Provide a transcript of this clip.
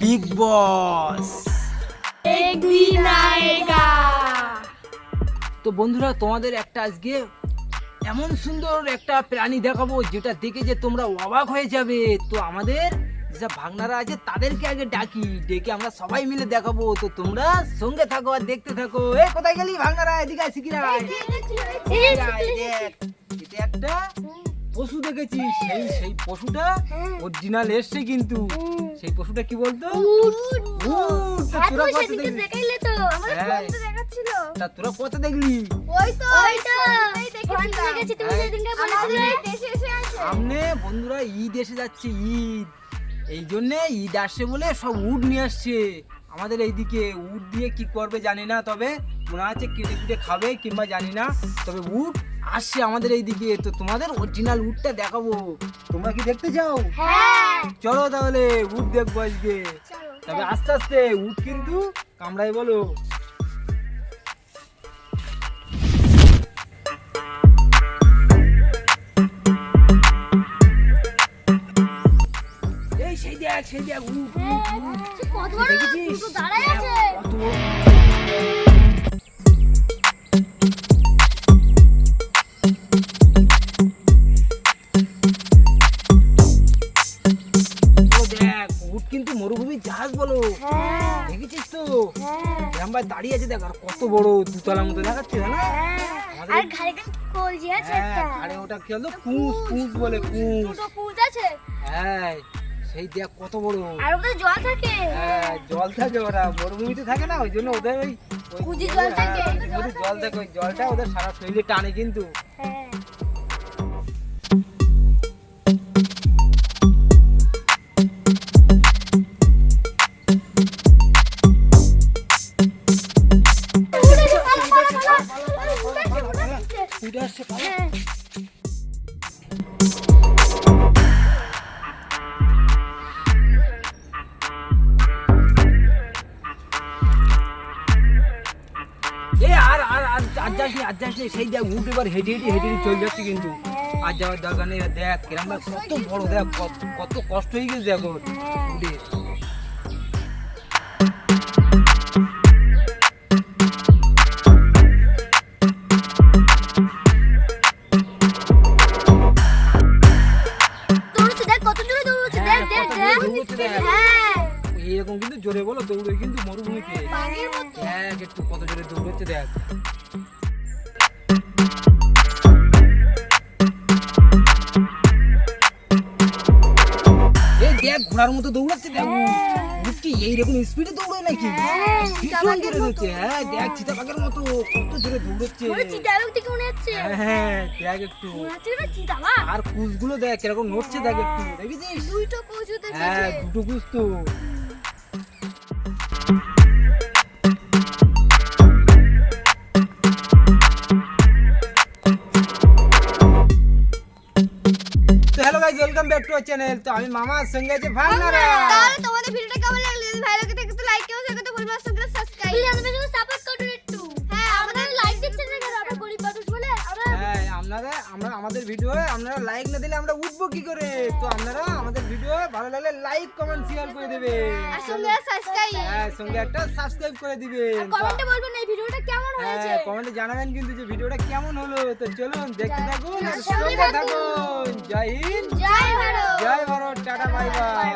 Big বস এক দিন আয়েগা তো বন্ধুরা তোমাদের একটা আজকে এমন সুন্দর একটা প্রাণী দেখাবো যেটা দেখে যে তোমরা অবাক হয়ে যাবে। তো আমাদের যেসব ভাগনারা আছে তাদেরকে আগে ডাকি ডেকে আমরা সবাই মিলে দেখাবো। তো তোমরা সঙ্গে থাকো আর দেখতে থাকো। এ কোথায় গেলি ভাগনারা? এদিকে আসি কিরা এটা একটা পশু দেখেছি সেই সেই পশুটা অরিজিনাল এসছে কিন্তু। সেই পশুটা কি বলতো? তোরা কত দেখলি? হ্যাঁ। তা তোরা কত দেখলি? সামনে বন্ধুরা ঈদ এসে যাচ্ছে ঈদ। এই জন্যে ঈদ আসছে বলে সব উড নিয়ে আসছে আমাদের এইদিকে। উড দিয়ে কি করবে জানি না তবে মনে হচ্ছে কেটে কুটে খাবে কিংবা জানি না। তবে উড আসছে আমাদের এইদিকে তো তোমাদের অরিজিনাল উডটা দেখাবো। তোমরা কি দেখতে চাও? চলো তাহলে উড দেখব আজকে। তবে আস্তে আস্তে উড কিন্তু কামড়াই বলো। এই সেই দেখ সেই দেখ উড উড উড দেখেছিস? কত। মরুভূমির জাহাজ বলো। দেখেছিস তো? ভাই দাঁড়িয়ে আছে দেখ আর কত বড় দুতলার মতো দেখাচ্ছে না আর ঘাড়ে কলজি আছে হ্যাঁ একটা। আরে ওটা কি হলো বলে দুটো কুঁজ আছে। হ্যাঁ সেই দেখ কত বড়। আর ওদের জল থাকে। হ্যাঁ জল থাকে ওরা মরুভূমিতে থাকে না ওই জন্য ওদের ওই কুঁজি জল থাকে। হ্যাঁ, ওদের জল থাকে ওই জলটা ওদের সারা শরীরে টানে কিন্তু। হ্যাঁ। পালা। হ্যাঁ। আর যাস নি, আর যাস নি, সেই দেখ উঠ এবার হেঁটে হেঁটে হেঁটে হেঁটে চলে যাচ্ছে কিন্তু। আর যাওয়ার দরকার নেই দেখ কিরম কত বড় দেখ কত কত কষ্ট হয়ে গেছে দেখ উঠে। এইরকম কিন্তু জোরে বলো দৌড়ে কিন্তু মরুভূমিতে বাঘের মতো। একটু কত জোরে দৌড়চ্ছে দেখ। দেখ ঘোড়ার মতো দৌড়াচ্ছে দেখ। উঠ এইরকম স্পিডে দৌড়ায় নাকি? হ্যাঁ, ভীষণ জোরে দৌড়চ্ছে হ্যাঁ দেখ চিতাবাঘের মতো কত জোরে দৌড়চ্ছে। চিতাবাঘ থেকে মনে হচ্ছে। হ্যাঁ হ্যাঁ দেখ একটু। আর কুচগুলো দেখ কীরকম নড়ছে দেখ একটু দেখেছিস হ্যাঁ দুটো কুচ তো। Guys welcome back to our channel তো আমি মামার সঙ্গে আছে ভাঙনারা তাহলে তোমাদের ভিডিওটা আমরা আমাদের ভিডিও আপনারা লাইক না দিলে আমরা উঠবো কি করে? তো আপনারা আমাদের ভিডিও ভালো লাগলে লাইক কমেন্ট শেয়ার করে দেবে আর সঙ্গে সাবস্ক্রাইব হ্যাঁ সঙ্গে একটা সাবস্ক্রাইব করে দিবেন। কমেন্টে বলবেন এই ভিডিওটা কেমন হয়েছে? হ্যাঁ কমেন্টে জানাবেন কিন্তু যে ভিডিওটা কেমন হলো। তো চলুন দেখতে থাকুন আর সঙ্গে থাকুন। জয় হিন্দ। জয় ভারত। জয় ভারত টাটা বাই বাই